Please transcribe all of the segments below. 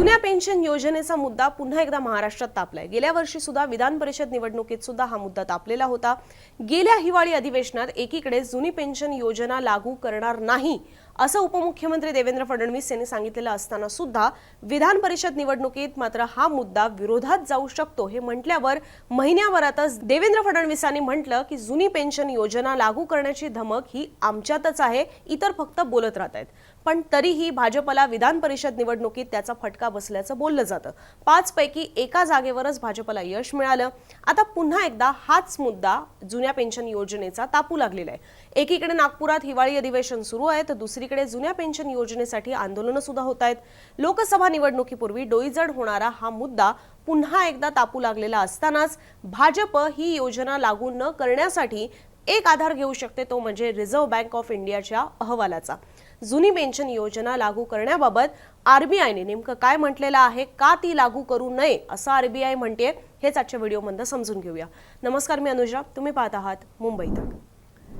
जुन्या पेन्शन योजनेचा मुद्दा पुन्हा एकदा महाराष्ट्रात तापलाय. गेल्या वर्षी सुद्धा विधान परिषद निवडणुकीत सुद्धा हा मुद्दा तापलेला होता. गेल्या हिवाळी अधिवेशनात एकीकडे जुनी पेन्शन योजना लागू करणार नाही असं उपमुख्यमंत्री देवेंद्र फडणवीस यांनी सांगितलेलं असताना सुद्धा विधान परिषद निवडणुकीत मात्र हा मुद्दा विरोधात जाऊ शकतो हे म्हटल्यावर महिन्याभरातच देवेंद्र फडणवीसांनी म्हटलं की जुनी पेन्शन योजना लागू करण्याची धमक ही आमच्यातच आहे इतर फक्त बोलत राहत आहेत. पण तरीही भाजपला विधान परिषद निवडणुकीत त्याचा फटका बसल्याचं बोललं जातं. पाच पैकी एका जागेवरच भाजपला यश मिळालं. आता पुन्हा एकदा हाच मुद्दा जुन्या पेन्शन योजनेचा तापू लागलेला आहे. एकीकडे नागपुरात हिवाळी अधिवेशन सुरू आहे तर दुसरीकडे जुन्या पेन्शन योजनेसाठी आंदोलनं सुद्धा होत आहेत. लोकसभा निवडणुकीपूर्वी डोईजड होणारा हा मुद्दा पुन्हा एकदा तापू लागलेला असतानाच भाजप ही योजना लागू न करण्यासाठी एक आधार घेऊ शकते तो म्हणजे रिझर्व्ह बँक ऑफ इंडियाच्या अहवालाचा. जुनी पेन्शन योजना लागू करण्याबाबत आरबीआयने नेमकं काय म्हटलेलं आहे का ती लागू करू नये असं आरबीआय म्हणते हेच आजच्या व्हिडिओमध्ये समजून घेऊया. नमस्कार मी अनुजा. तुम्ही पाहत आहात मुंबई तक.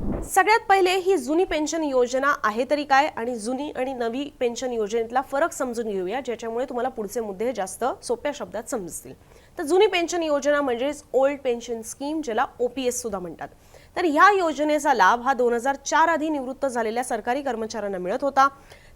सगळ्यात पहिले ही जुनी पेन्शन योजना आहे तरी काय आणि जुनी आणि नवी पेन्शन योजनेतला फरक समजून घेऊया ज्याच्यामुळे तुम्हाला पुढचे मुद्दे जास्त सोप्या शब्दात समजतील. तर जुनी पेन्शन योजना म्हणजेच ओल्ड पेन्शन स्कीम ज्याला ओपीएस सुद्धा म्हणतात. तर ह्या योजनेचा लाभ हा दोन हजार चार आधी निवृत्त झालेल्या सरकारी कर्मचाऱ्यांना मिळत होता.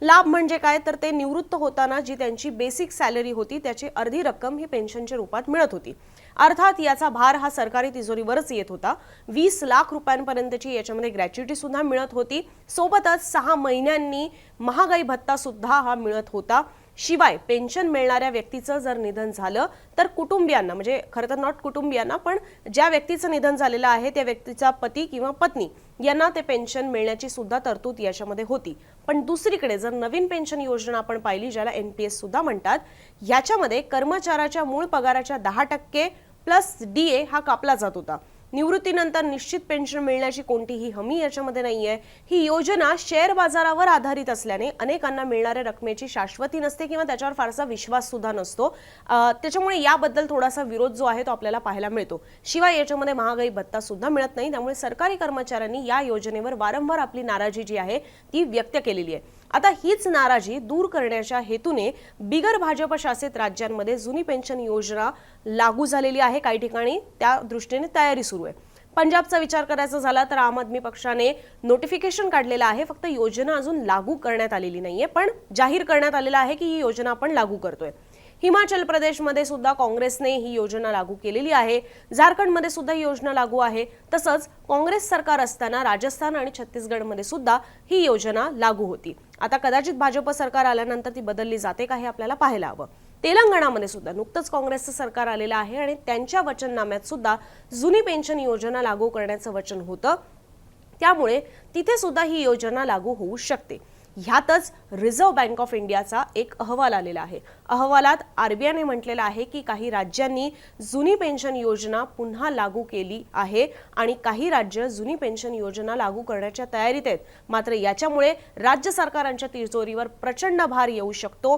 लाभ म्हणजे काय? तर ते निवृत्त होताना जी त्यांची बेसिक सॅलरी होती त्याची अर्धी रक्कम ही पेन्शनच्या रूपात मिळत होती. अर्थात याचा भार हा सरकारी तिजोरीवरच येत होता. वीस लाख रुपयांपर्यंतची याच्यामध्ये ग्रॅच्युटी सुद्धा मिळत होती. सोबतच सहा महिन्यांनी महागाई भत्ता सुद्धा हा मिळत होता. शिवाय पेन्शन मिळणाऱ्या व्यक्तीचं जर निधन झालं तर कुटुंबियांना म्हणजे खरं तर नॉट कुटुंबियांना पण ज्या व्यक्तीचं निधन झालेलं आहे त्या व्यक्तीचा पती किंवा पत्नी यांना ते पेन्शन मिळण्याची सुद्धा तरतूद याच्यामध्ये होती. पण दुसरीकडे जर नवीन पेन्शन योजना आपण पाहिली ज्याला एन पी एस सुद्धा म्हणतात याच्यामध्ये कर्मचाऱ्याच्या मूळ पगाराच्या दहा टक्के प्लस डी ए हा कापला जात होता. निवृत्तीनंतर निश्चित पेन्शन मिळण्याची कोणतीही हमी याच्यामध्ये नाही आहे ही योजना शेअर बाजारावर आधारित असल्याने अनेकांना मिळणाऱ्या रकमेची शाश्वती नसते किंवा त्याच्यावर फारसा विश्वास सुद्धा नसतो. त्याच्यामुळे याबद्दल थोडासा विरोध जो आहे तो आपल्याला पाहायला मिळतो. शिवाय याच्यामध्ये महागाई भत्ता सुद्धा मिळत नाही. त्यामुळे सरकारी कर्मचाऱ्यांनी या योजनेवर वारंवार आपली नाराजी जी आहे ती व्यक्त केलेली आहे. आता हीच नाराजी दूर करण्याच्या हेतूने बिगर भाजप शासित राज्यांमध्ये जुनी पेन्शन योजना लागू झालेली आहे. काही ठिकाणी त्या दृष्टीने तयारी सुरू आहे. पंजाबचा विचार करायचा झाला तर आम आदमी पक्षाने नोटिफिकेशन काढलेलं आहे. फक्त योजना अजून लागू करण्यात आलेली नाहीये पण जाहीर करण्यात आलेलं आहे की ही योजना आपण लागू करतोय. हिमाचल प्रदेशमध्ये सुद्धा काँग्रेसने ही योजना लागू केलेली आहे. झारखंडमध्ये सुद्धा ही योजना लागू आहे. तसंच काँग्रेस सरकार असताना राजस्थान आणि छत्तीसगडमध्ये सुद्धा ही योजना लागू होती. आता कदाचित भाजप सरकार आल्यानंतर ती बदलली जाते का हे आपल्याला पाहायला हवं. तेलंगणामध्ये सुद्धा नुकतंच काँग्रेसचं सरकार आलेलं आहे आणि त्यांच्या वचननाम्यात सुद्धा जुनी पेन्शन योजना लागू करण्याचं वचन होतं. त्यामुळे तिथे सुद्धा ही योजना लागू होऊ शकते. ह्यातच रिझर्व्ह बँक ऑफ इंडियाचा एक अहवाल आलेला आहे. अहवालात आरबीआयने म्हटलेलं आहे की काही राज्यांनी जुनी पेन्शन योजना पुन्हा लागू केली आहे आणि काही राज्य जुनी पेन्शन योजना लागू करण्याच्या तयारीत आहेत. मात्र याच्यामुळे राज्य सरकारांच्या तिजोरीवर प्रचंड भार येऊ शकतो.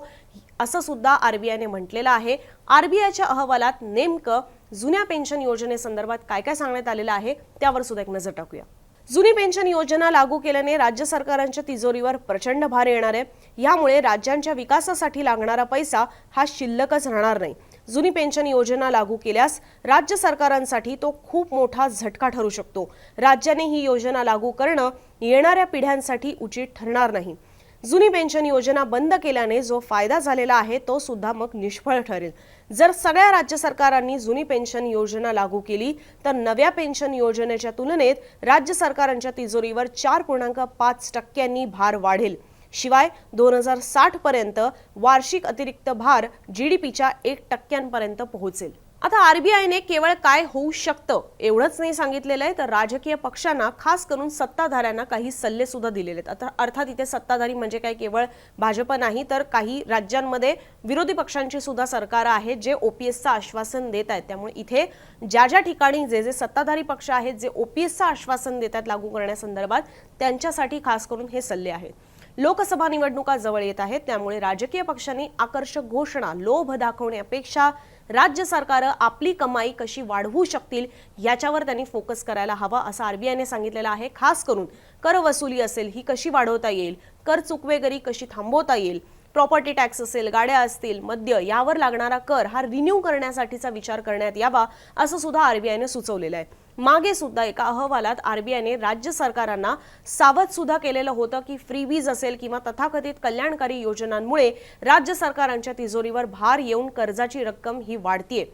असं सुद्धा आरबीआयने म्हटलेलं आहे. आरबीआयच्या अहवालात नेमकं जुन्या पेन्शन योजनेसंदर्भात काय काय सांगण्यात आलेलं आहे त्यावर सुद्धा एक नजर टाकूया. जुनी पेन्शन योजना लागू केल्याने राज्य सरकारांच्या तिजोरीवर प्रचंड भार येणार आहे. यामुळे राज्यांच्या विकासासाठी लागणारा पैसा हा शिल्लकच राहणार नाही. जुनी पेन्शन योजना लागू केल्यास राज्य सरकारांसाठी तो खूप मोठा झटका ठरू शकतो. राज्याने ही योजना लागू करणं येणाऱ्या पिढ्यांसाठी उचित ठरणार नाही. जुनी पेन्शन योजना बंद केल्याने जो फायदा झालेला आहे तो सुद्धा मग निष्फळ ठरेल. जर सगळ्या राज्य सरकारांनी जुनी पेन्शन योजना लागू केली तर नव्या पेन्शन योजनेच्या तुलनेत राज्य सरकारांच्या तिजोरीवर चार पूर्णांक पाच टक्क्यांनी भार वाढेल. शिवाय दोन हजार साठ पर्यंत वार्षिक अतिरिक्त भार जीडीपीच्या एक टक्क्यांपर्यंत पोहोचेल. आता आरबीआयने केवळ काय होऊ शकतं एवढंच नाही सांगितलेलं आहे. तर राजकीय पक्षांना खास करून सत्ताधाऱ्यांना काही सल्ले सुद्धा दिलेले आहेत. आता अर्थात इथे सत्ताधारी म्हणजे काय? केवळ भाजप नाही तर काही राज्यांमध्ये विरोधी पक्षांची सुद्धा सरकार आहेत जे ओपीएसचं आश्वासन देत आहेत. त्यामुळे इथे ज्या ज्या ठिकाणी जे जे सत्ताधारी पक्ष आहेत जे ओपीएसचं आश्वासन देत आहेत लागू करण्यासंदर्भात त्यांच्यासाठी खास करून हे सल्ले आहेत. लोकसभा निवडणुका जवळ येत आहेत त्यामुळे राजकीय पक्षांनी आकर्षक घोषणा लोभ दाखवण्यापेक्षा राज्य सरकारं आपली कमाई कशी वाढवू शकतील याच्यावर त्यांनी फोकस करायला हवा असं आरबीआयने सांगितलेलं आहे. खास करून कर वसुली असेल ही कशी वाढवता येईल? कर चुकवेगरी कशी थांबवता येईल? प्रॉपर्टी टॅक्स असेल गाड्या असतील मद्य यावर लागणारा कर हा रिन्यू करण्यासाठीचा विचार करण्यात यावा असं सुद्धा आरबीआयने सुचवलेलं आहे. मागे सुद्धा एका अहवालात आरबीआयने राज्य सरकारांना सावध सुद्धा केलेलं होतं की फ्रीबीज असेल किंवा तथाकथित कल्याणकारी योजनांमुळे राज्य सरकारांच्या तिजोरीवर भार येऊन कर्जाची रक्कम ही वाढतीये.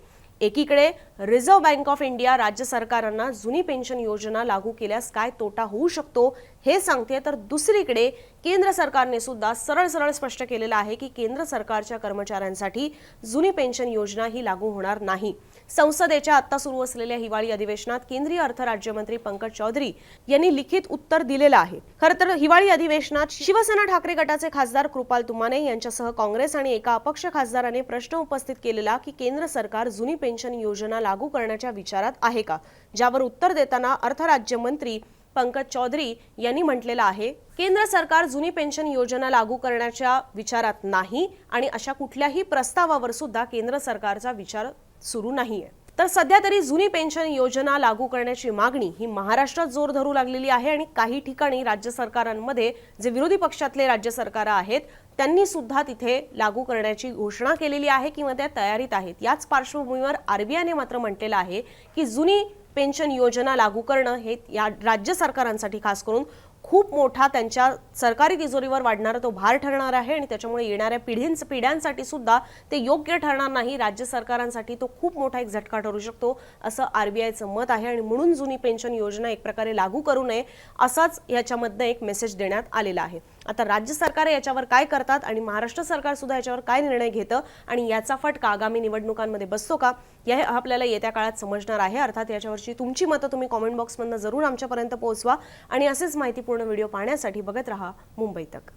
एकीकडे रिझर्व्ह बँक ऑफ इंडिया राज्य सरकारांना जुनी पेन्शन योजना लागू केल्यास काय तोटा होऊ शकतो हे सांगते तर दुसरीकडे केंद्र सरकारने सुद्धा सरळ सरळ स्पष्ट केलेलं आहे की केंद्र सरकारच्या कर्मचाऱ्यांसाठी जुनी पेन्शन योजना ही लागू होणार नाही. संसदेच्या आता सुरू असलेल्या हिवाळी अधिवेशनात केंद्रीय अर्थ राज्यमंत्री पंकज चौधरी यांनी लिखित उत्तर दिलेलं आहे. खरं तर हिवाळी अधिवेशनात शिवसेना ठाकरे गटाचे खासदार कृपाल तुमाने यांच्यासह काँग्रेस आणि एका अपक्ष खासदाराने प्रश्न उपस्थित केलेला की केंद्र सरकार जुनी पेन्शन योजना लागू करण्याच्या विचारात आहे का? ज्यावर उत्तर देताना अर्थ राज्यमंत्री पंकज चौधरी यांनी म्हटलेलं आहे केंद्र सरकार जुनी पेन्शन योजना लागू करण्याच्या विचारात नाही आणि अशा कुठल्याही प्रस्तावावर सुद्धा केंद्र सरकारचा विचार सुरू नाहीये. तर सध्या तरी जुनी पेन्शन योजना लागू करण्याची मागणी ही महाराष्ट्रात जोर धरू लागलेली आहे आणि काही ठिकाणी राज्य सरकारांमध्ये जे विरोधी पक्षातले राज्य सरकार आहेत त्यांनी सुद्धा तिथे लागू करण्याची घोषणा केलेली आहे किंवा त्या तयारीत आहेत. याच पार्श्वभूमीवर आरबीआयने मात्र म्हटलेलं आहे की जुनी पेन्शन योजना लागू करणं हे या राज्य सरकारांसाठी खास करून खूप मोठा त्यांच्या सरकारी तिजोरीवर वाढणारा तो भार ठरणार आहे आणि त्याच्यामुळे येणाऱ्या पिढींच पिढ्यांसाठी सुद्धा ते योग्य ठरणार नाही. राज्य सरकारांसाठी तो खूप मोठा एक झटका ठरू शकतो असं आरबीआयचं मत आहे आणि म्हणून जुनी पेन्शन योजना एक प्रकारे लागू करू नये असाच याच्यामधनं एक मेसेज देण्यात आलेला आहे. आता राज्य सरकार याच्यावर काय करतात आणि महाराष्ट्र सरकार सुद्धा याच्यावर काय निर्णय घेतं आणि याचा फटका आगामी निवडणुकांमध्ये बसतो का हे आपल्याला येत्या काळात समजणार आहे. अर्थात याच्यावरची तुमची मतं तुम्ही कॉमेंट बॉक्समधनं जरूर आमच्यापर्यंत पोहोचवा आणि असेच माहितीपूर्ण व्हिडिओ पाहण्यासाठी बघत राहा मुंबई तक.